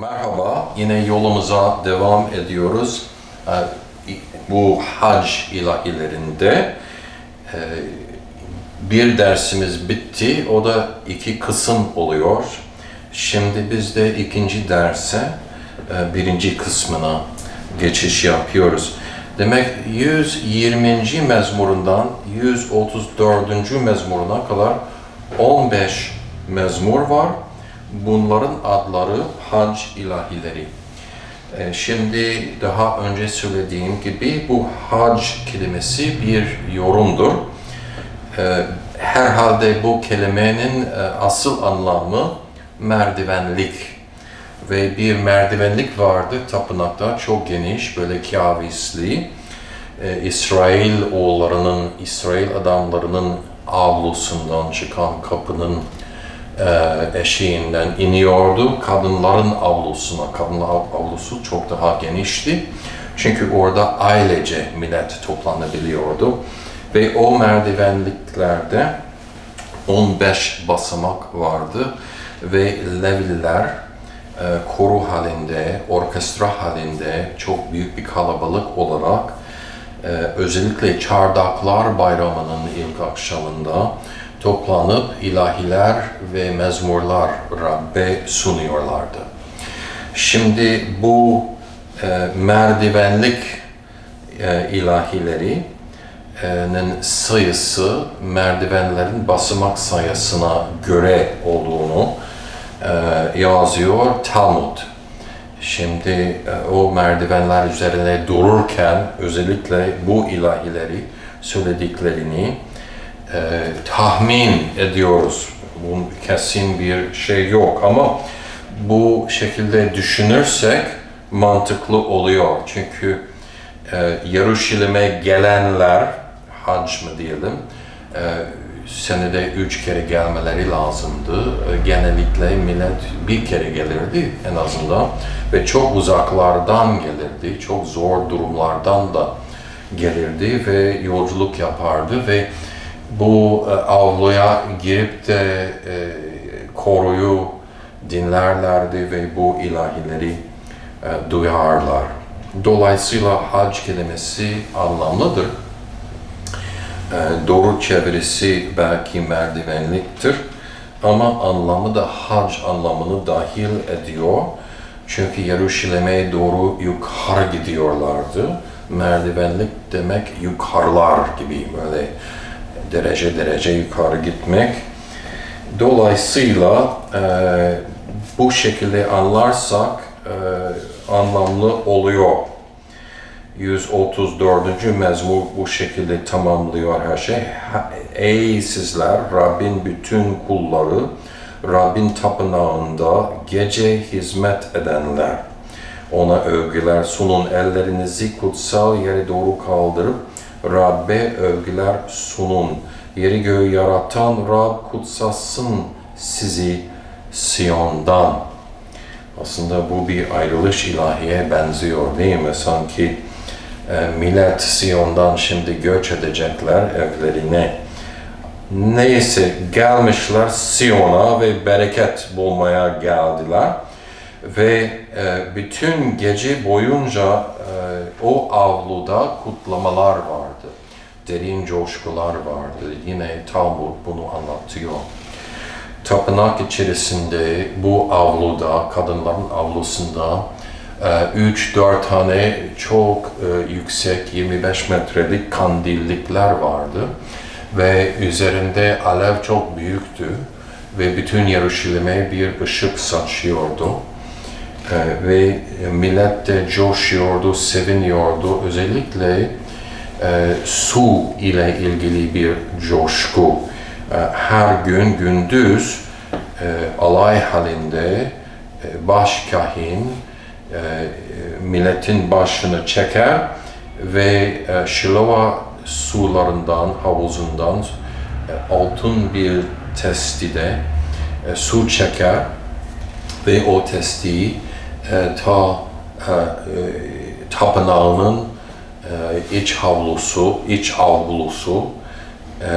Merhaba, yine yolumuza devam ediyoruz. Ee, Bu hac ilahilerinde e, bir dersimiz bitti, o da iki kısım oluyor. Şimdi biz de ikinci derse, e, birinci kısmına geçiş yapıyoruz. Demek 120. mezmurundan 134. mezmuruna kadar 15 mezmur var. Bunların adları hac ilahileri. E, Şimdi daha önce söylediğim gibi bu hac kelimesi bir yorumdur. E, Herhalde bu kelimenin e, asıl anlamı merdivenlik ve bir merdivenlik vardı tapınakta çok geniş böyle kavisli. E, İsrail oğullarının, İsrail adamlarının avlusundan çıkan kapının e, eşiğinden iniyordu. Kadınların avlusuna, kadınlar avlusu çok daha genişti. Çünkü orada ailece millet toplanabiliyordu. Ve o merdivenliklerde 15 basamak vardı ve Leviller e, koru halinde, orkestra halinde çok büyük bir kalabalık olarak e, özellikle Çardaklar Bayramı'nın ilk akşamında toplanıp ilahiler ve mezmurlar Rabbe sunuyorlardı. Şimdi bu e, merdivenlik e, ilahileri nin sayısı merdivenlerin basamak sayısına göre olduğunu e, yazıyor Talmud. Şimdi e, o merdivenler üzerine dururken özellikle bu ilahileri söylediklerini e, tahmin ediyoruz. Bunun kesin bir şey yok ama bu şekilde düşünürsek mantıklı oluyor. Çünkü e, Yeruşalim'e gelenler, hac mı diyelim, e, senede üç kere gelmeleri lazımdı. E, genellikle millet bir kere gelirdi en azından ve çok uzaklardan gelirdi, çok zor durumlardan da gelirdi ve yolculuk yapardı ve bu e, avluya girip de e, koruyu dinlerlerdi ve bu ilahileri e, duyarlar. Dolayısıyla hac kelimesi anlamlıdır. E, doğru çevirisi belki merdivenliktir ama anlamı da hac anlamını dahil ediyor. Çünkü Yeruşalim'e doğru yukarı gidiyorlardı. Merdivenlik demek yukarılar gibi böyle derece derece yukarı gitmek. Dolayısıyla e, bu şekilde anlarsak e, anlamlı oluyor. 134. mezmur bu şekilde tamamlıyor her şey. Ey sizler Rabbin bütün kulları, Rabbin tapınağında gece hizmet edenler. Ona övgüler sunun, ellerinizi kutsal yere doğru kaldırıp Rabbe övgüler sunun. Yeri göğü yaratan Rab kutsasın sizi Siyon'dan. Aslında bu bir ayrılış ilahiye benziyor değil mi? Sanki e, millet Siyon'dan şimdi göç edecekler evlerine. Neyse gelmişler Siyon'a ve bereket bulmaya geldiler. Ve e, bütün gece boyunca e, o avluda kutlamalar vardı. Derin coşkular vardı. Yine Talmud bunu anlatıyor tapınak içerisinde bu avluda, kadınların avlusunda 3-4 tane çok e, yüksek 25 metrelik kandillikler vardı ve üzerinde alev çok büyüktü ve bütün Yeruşalim'e bir ışık saçıyordu. E, ve millet de coşuyordu, seviniyordu. Özellikle e, su ile ilgili bir coşku. E, her gün gündüz e, alay halinde e, baş kahin e, milletin başını çeker ve e, Şilova sularından, havuzundan e, altın bir testide e, su çeker ve o testi e, ta e, e, tapınağının iç havlusu, iç avlusu e,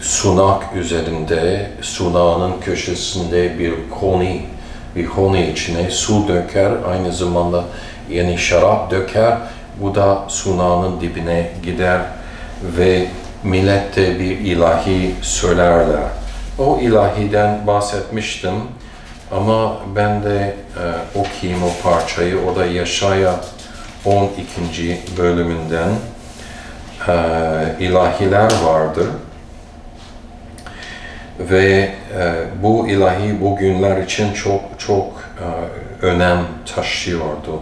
sunak üzerinde, sunağının köşesinde bir koni bir honi içine su döker, aynı zamanda yeni şarap döker. Bu da sunağının dibine gider ve millette bir ilahi söylerler. O ilahiden bahsetmiştim ama ben de e, okuyayım o parçayı. O da Yaşaya 12. bölümünden e, ilahiler vardır. Ve e, bu ilahi bugünler için çok çok e, önem taşıyordu.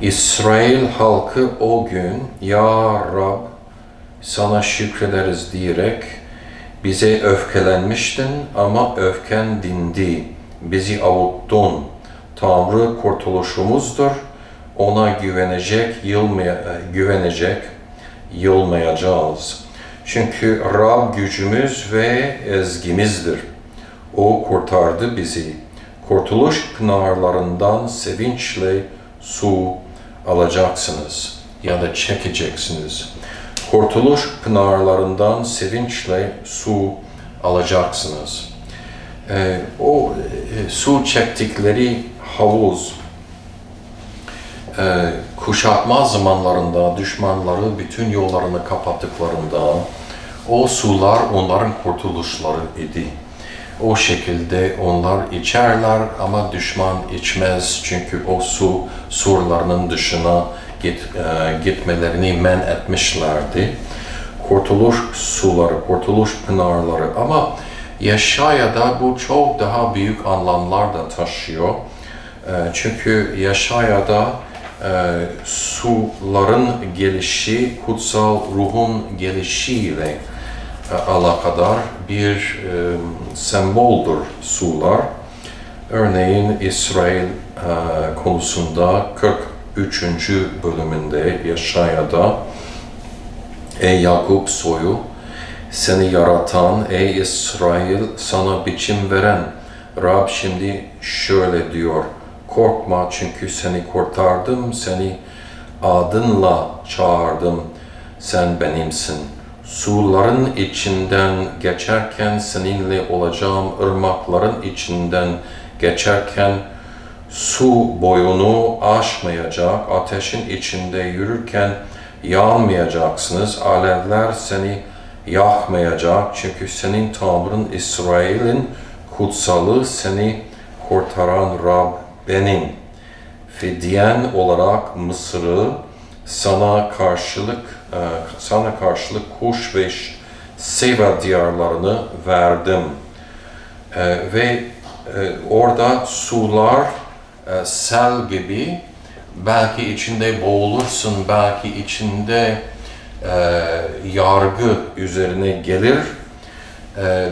İsrail halkı o gün Ya Rab sana şükrederiz diyerek bize öfkelenmiştin ama öfken dindi. Bizi avuttun. Tanrı kurtuluşumuzdur. Ona güvenecek, yılmaya, e, güvenecek, yılmayacağız. Çünkü Rab gücümüz ve ezgimizdir. O kurtardı bizi. Kurtuluş pınarlarından sevinçle su alacaksınız ya da çekeceksiniz. Kurtuluş pınarlarından sevinçle su alacaksınız. Ee, o e, su çektikleri havuz e, kuşatma zamanlarında düşmanları bütün yollarını kapattıklarında o sular onların kurtuluşları idi. O şekilde onlar içerler ama düşman içmez çünkü o su surlarının dışına git, e, gitmelerini men etmişlerdi. Kurtuluş suları, kurtuluş pınarları ama Yaşaya'da bu çok daha büyük anlamlar da taşıyor. E, çünkü Yaşaya'da e, suların gelişi kutsal ruhun gelişiyle e, alakadar bir e, semboldür sular. Örneğin İsrail e, konusunda 43. bölümünde Yaşaya'da Ey Yakup soyu, seni yaratan, ey İsrail sana biçim veren Rab şimdi şöyle diyor. Korkma çünkü seni kurtardım, seni adınla çağırdım, sen benimsin. Suların içinden geçerken seninle olacağım, ırmakların içinden geçerken su boyunu aşmayacak, ateşin içinde yürürken yanmayacaksınız, alevler seni yakmayacak çünkü senin Tanrın İsrail'in kutsalı seni kurtaran Rab benim. Fidyen olarak Mısır'ı sana karşılık e, sana karşılık Kuş ve Seva diyarlarını verdim. E, ve e, orada sular sel gibi belki içinde boğulursun, belki içinde yargı üzerine gelir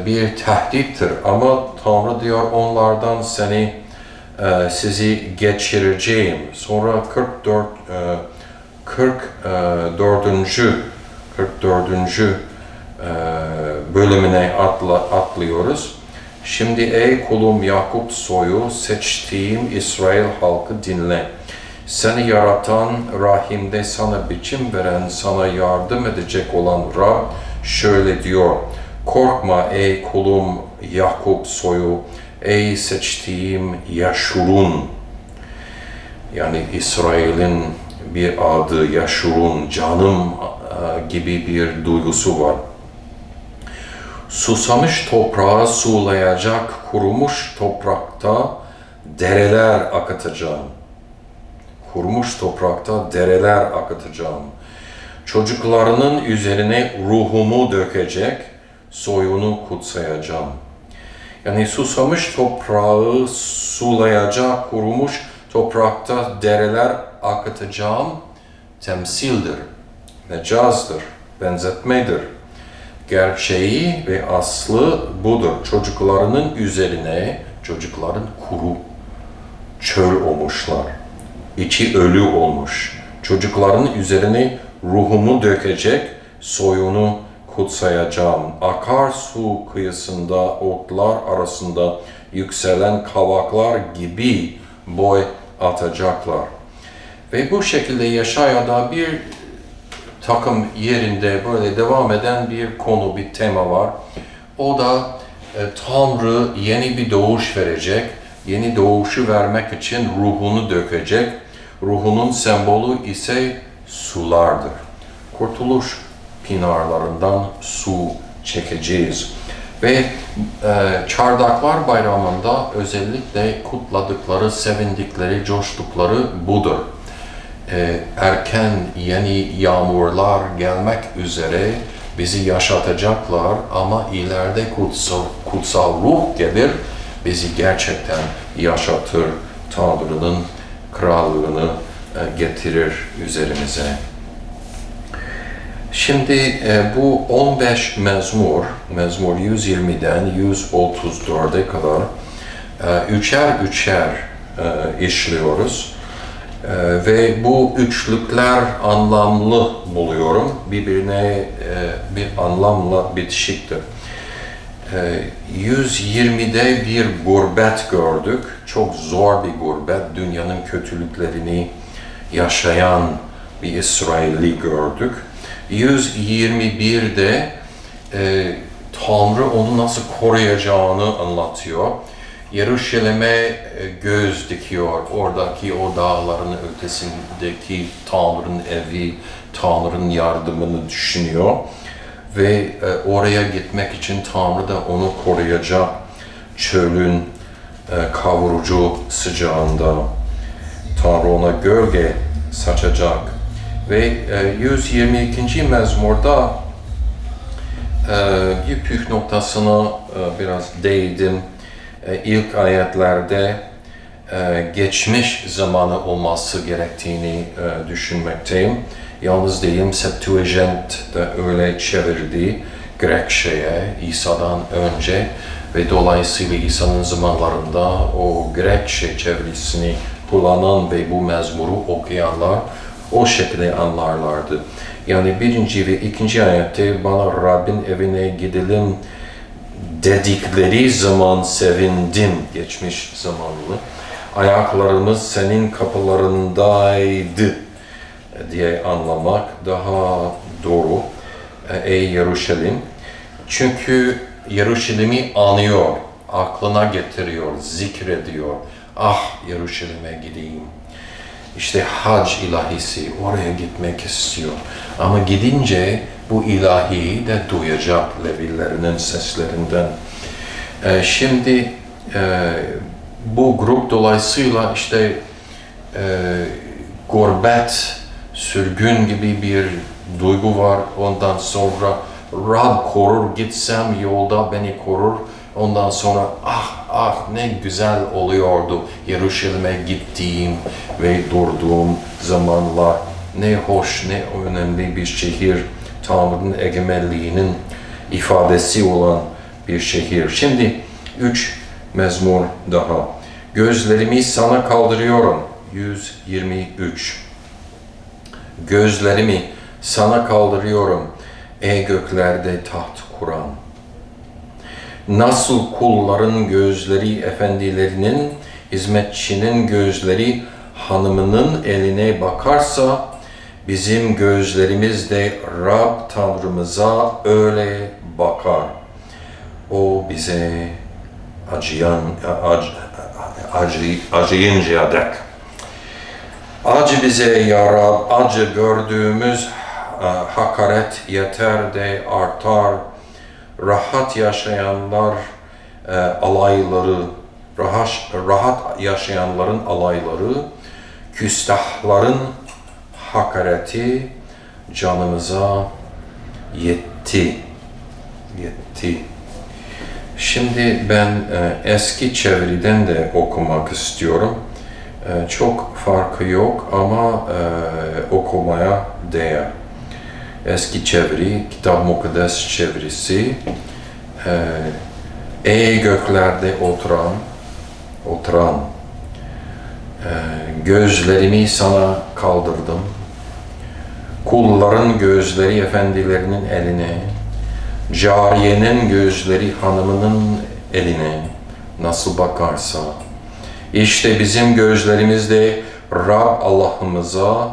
bir tehdittir. Ama Tanrı diyor onlardan seni sizi geçireceğim. Sonra 44 e, 44. 44. e, bölümüne atla, atlıyoruz. Şimdi ey kulum Yakup soyu seçtiğim İsrail halkı dinle. Seni yaratan, rahimde sana biçim veren, sana yardım edecek olan Rab şöyle diyor. Korkma ey kulum Yakup soyu, ey seçtiğim Yaşurun. Yani İsrail'in bir adı Yaşurun, canım e, gibi bir duygusu var. Susamış toprağı sulayacak, kurumuş toprakta dereler akıtacağım. Kurumuş toprakta dereler akıtacağım. Çocuklarının üzerine ruhumu dökecek, soyunu kutsayacağım. Yani susamış toprağı sulayacak, kurumuş toprakta dereler akıtacağım temsildir, mecazdır, benzetmedir. Gerçeği ve aslı budur. Çocuklarının üzerine, çocukların kuru, çöl olmuşlar. İçi ölü olmuş. Çocukların üzerine ruhumu dökecek, soyunu kutsayacağım. Akarsu kıyısında, otlar arasında yükselen kavaklar gibi boy atacaklar. Ve bu şekilde Yaşaya'da bir takım yerinde böyle devam eden bir konu, bir tema var. O da e, Tanrı yeni bir doğuş verecek. yeni doğuşu vermek için ruhunu dökecek. Ruhunun sembolü ise sulardır. Kurtuluş pinarlarından su çekeceğiz. Ve e, Çardaklar Bayramı'nda özellikle kutladıkları, sevindikleri, coştukları budur. E, erken yeni yağmurlar gelmek üzere bizi yaşatacaklar ama ileride kutsal, kutsal ruh gelir, bizi gerçekten yaşatır, Tanrı'nın krallığını e, getirir üzerimize. Şimdi e, bu 15 mezmur, mezmur 120'den 134'e kadar e, üçer üçer e, işliyoruz. Ve bu üçlükler anlamlı buluyorum. Birbirine bir anlamla bitişiktir. E, 120'de bir gurbet gördük. Çok zor bir gurbet. Dünyanın kötülüklerini yaşayan bir İsrailli gördük. 121'de e, Tanrı onu nasıl koruyacağını anlatıyor. Yeruşalim'e e, göz dikiyor. Oradaki o dağların ötesindeki Tanrı'nın evi, Tanrı'nın yardımını düşünüyor. Ve e, oraya gitmek için Tanrı da onu koruyacak çölün e, kavurucu sıcağında. Tanrı ona gölge saçacak. Ve e, 122. mezmurda e, bir püf noktasına e, biraz değdim. E, ilk ayetlerde e, geçmiş zamanı olması gerektiğini e, düşünmekteyim. Yalnız değilim, Septuagint de öyle çevirdi Grekçe'ye İsa'dan önce ve dolayısıyla İsa'nın zamanlarında o Grekçe çevirisini kullanan ve bu mezmuru okuyanlar o şekilde anlarlardı. Yani birinci ve ikinci ayette bana Rabbin evine gidelim dedikleri zaman sevindim geçmiş zamanlı. Ayaklarımız senin kapılarındaydı diye anlamak daha doğru. Ey Yeruşalim. Çünkü Yeruşalim'i anıyor, aklına getiriyor, zikrediyor. Ah Yeruşalim'e gideyim. İşte hac ilahisi oraya gitmek istiyor. Ama gidince bu ilahiyi de duyacak Levilerinin seslerinden. Ee, şimdi e, bu grup dolayısıyla işte e, gurbet, sürgün gibi bir duygu var. Ondan sonra Rab korur, gitsem yolda beni korur. Ondan sonra ah ah ne güzel oluyordu Yeruşalim'e gittiğim ve durduğum zamanlar. Ne hoş, ne önemli bir şehir. Tanrı'nın egemenliğinin ifadesi olan bir şehir. Şimdi üç mezmur daha. Gözlerimi sana kaldırıyorum. 123. Gözlerimi sana kaldırıyorum. Ey göklerde taht kuran. Nasıl kulların gözleri efendilerinin, hizmetçinin gözleri hanımının eline bakarsa, bizim gözlerimiz de Rab Tanrımıza öyle bakar. O bize acıyan, ac, acı, acıyıncaya dek. Acı bize ya Rab, acı gördüğümüz hakaret yeter de artar. Rahat yaşayanlar e, alayları, rahat, rahat yaşayanların alayları, küstahların hakareti canımıza yetti. Yetti. Şimdi ben e, eski çeviriden de okumak istiyorum. E, çok farkı yok ama e, okumaya değer. Eski çeviri, Kitap Mukaddes çevirisi. E, Ey göklerde oturan, oturan, e, gözlerimi sana kaldırdım. Kulların gözleri efendilerinin eline, cariyenin gözleri hanımının eline nasıl bakarsa, işte bizim gözlerimizde Rab Allah'ımıza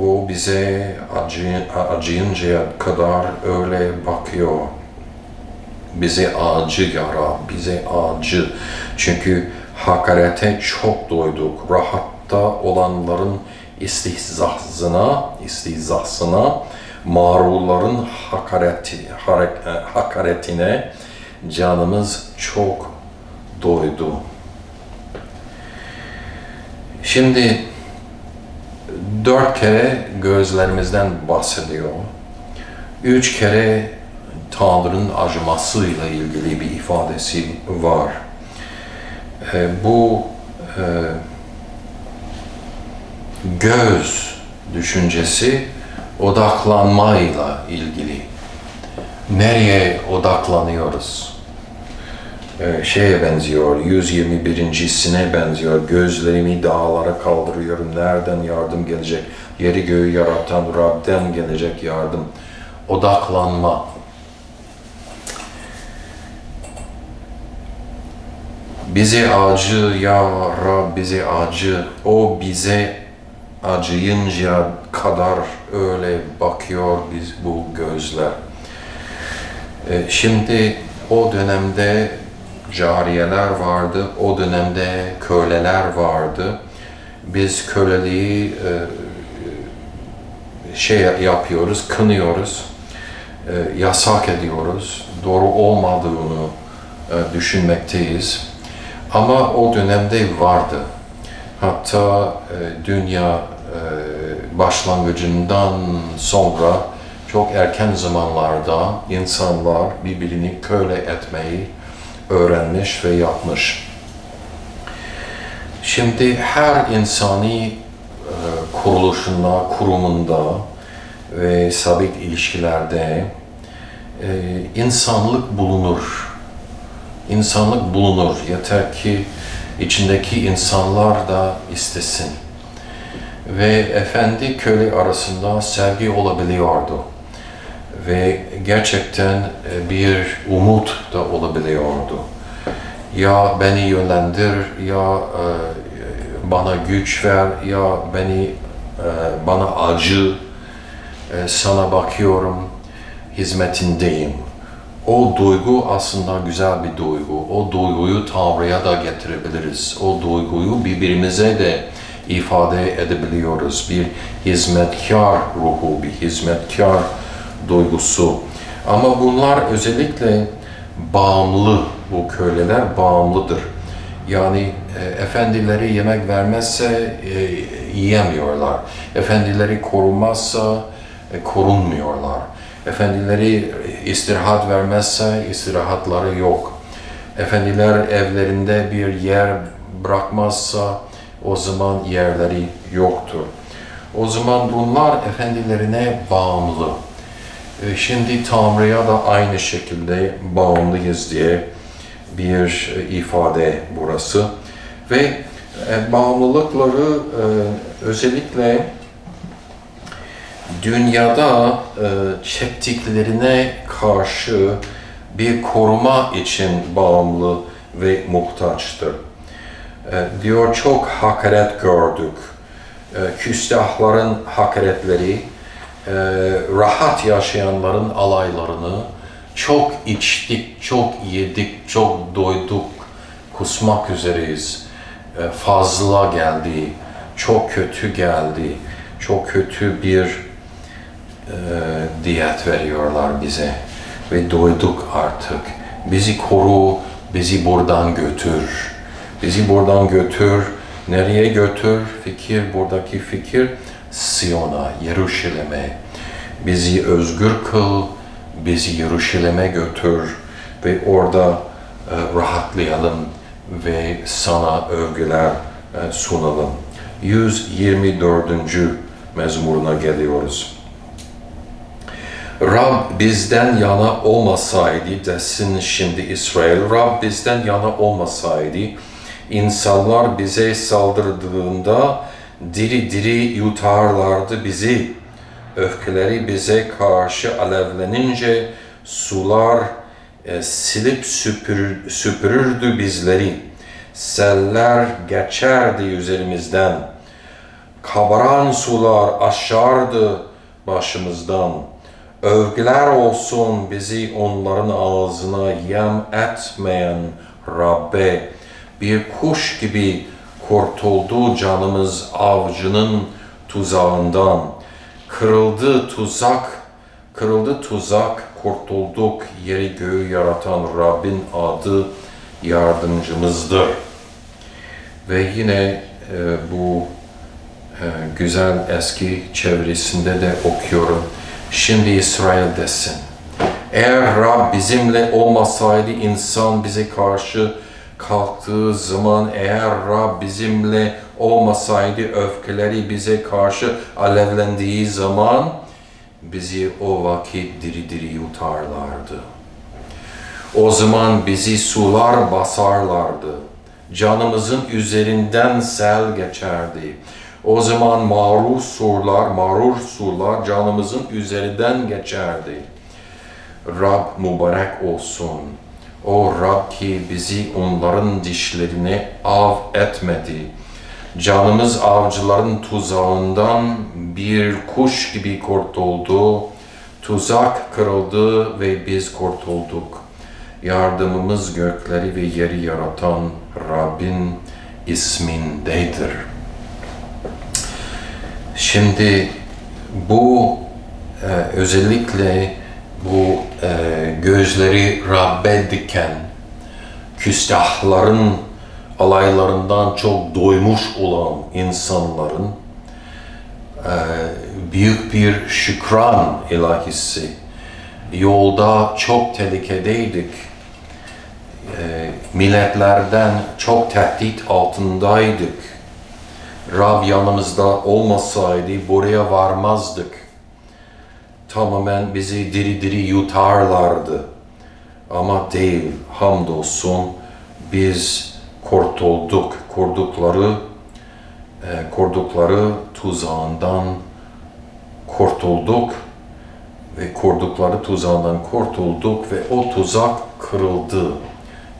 o bize acı, acıyıncaya kadar öyle bakıyor. Bize acı ya Rab, bize acı. Çünkü Hakarete çok doyduk. Rahatta olanların istihzasına, istihzasına, mağrurların hakareti, e, hakaretine canımız çok doydu. Şimdi dört kere gözlerimizden bahsediyor. Üç kere Tanrı'nın acımasıyla ilgili bir ifadesi var. E, bu e, göz düşüncesi odaklanmayla ilgili. Nereye odaklanıyoruz? Ee, şeye benziyor, 121.sine benziyor. Gözlerimi dağlara kaldırıyorum. Nereden yardım gelecek? Yeri göğü yaratan Rab'den gelecek yardım. Odaklanma. Bize acı ya Rab bize acı. O bize acıyınca kadar öyle bakıyor biz bu gözler. Ee, Şimdi o dönemde cariyeler vardı, o dönemde köleler vardı. Biz köleliği e, şey yapıyoruz, kınıyoruz, e, yasak ediyoruz, doğru olmadığını e, düşünmekteyiz. Ama o dönemde vardı. Hatta dünya başlangıcından sonra çok erken zamanlarda insanlar birbirini köle etmeyi öğrenmiş ve yapmış. Şimdi her insani e, kuruluşunda, kurumunda ve sabit ilişkilerde e, insanlık bulunur. İnsanlık bulunur. Yeter ki içindeki insanlar da istesin. Ve efendi köle arasında sevgi olabiliyordu. Ve gerçekten e, bir umut da olabiliyordu. Ya beni yönlendir, ya e, bana güç ver, ya beni e, bana acı, sana bakıyorum, hizmetindeyim. O duygu aslında güzel bir duygu. O duyguyu Tanrı'ya da getirebiliriz. O duyguyu birbirimize de ifade edebiliyoruz. Bir hizmetkar ruhu, bir hizmetkar duygusu. Ama bunlar özellikle bağımlı, bu köleler bağımlıdır. Yani e, efendileri yemek vermezse e, yiyemiyorlar. Efendileri korunmazsa e, korunmuyorlar. Efendileri istirahat vermezse istirahatları yok. Efendiler evlerinde bir yer bırakmazsa o zaman yerleri yoktur. O zaman bunlar efendilerine bağımlı. E, Şimdi Tanrı'ya da aynı şekilde bağımlıyız diye bir e, ifade burası. Ve e, bağımlılıkları e, özellikle dünyada çektiklerine karşı bir koruma için bağımlı ve muhtaçtır. Diyor çok hakaret gördük. Küstahların hakaretleri, e, rahat yaşayanların alaylarını çok içtik, çok yedik, çok doyduk, kusmak üzereyiz. E, fazla geldi, çok kötü geldi, çok kötü bir e, diyet veriyorlar bize ve doyduk artık. Bizi koru, bizi buradan götür. Bizi buradan götür. Nereye götür? Fikir, buradaki fikir Siyon'a, Yeruşalim'e. Bizi özgür kıl, bizi Yeruşalim'e götür ve orada e, rahatlayalım ve sana övgüler e, sunalım. 124. mezmuruna geliyoruz. Rab bizden yana olmasaydı desin şimdi İsrail. Rab bizden yana olmasaydı insanlar bize saldırdığında diri diri yutarlardı bizi. Öfkeleri bize karşı alevlenince sular e, silip süpürür, süpürürdü bizleri. Seller geçerdi üzerimizden. Kabaran sular aşardı başımızdan. Övgüler olsun bizi onların ağzına yem etmeyen Rabbe. Bir kuş gibi kurtuldu canımız avcının tuzağından. Kırıldı tuzak, kırıldı tuzak, kurtulduk. Yeri göğü yaratan Rabbin adı yardımcımızdır. Ve yine e, bu e, güzel eski çevresinde de okuyorum. Şimdi İsrail desin. Eğer Rab bizimle olmasaydı insan bize karşı kalktığı zaman eğer Rab bizimle olmasaydı öfkeleri bize karşı alevlendiği zaman bizi o vakit diri diri yutarlardı. O zaman bizi sular basarlardı. Canımızın üzerinden sel geçerdi. O zaman mağrur surlar, mağrur surlar canımızın üzerinden geçerdi. Rab mübarek olsun. O Rab ki bizi onların dişlerine av etmedi. Canımız avcıların tuzağından bir kuş gibi kurtuldu. Tuzak kırıldı ve biz kurtulduk. Yardımımız gökleri ve yeri yaratan Rabbin ismindedir. Şimdi bu e, özellikle bu e, gözleri Rabbe diken küstahların alaylarından çok doymuş olan insanların e, büyük bir şükran ilahisi. Yolda çok tehlikedeydik. E, milletlerden çok tehdit altındaydık. Rab yanımızda olmasaydı buraya varmazdık. Tamamen bizi diri diri yutarlardı. Ama değil, hamdolsun biz kurtulduk. Kurdukları, e, kurdukları tuzağından kurtulduk ve kurdukları tuzağından kurtulduk ve o tuzak kırıldı,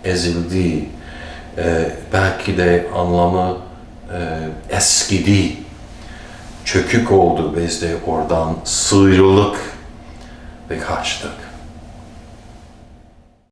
ezildi. E, belki de anlamı e, eskidi, çökük oldu. Biz de oradan sıyrıldık ve kaçtık.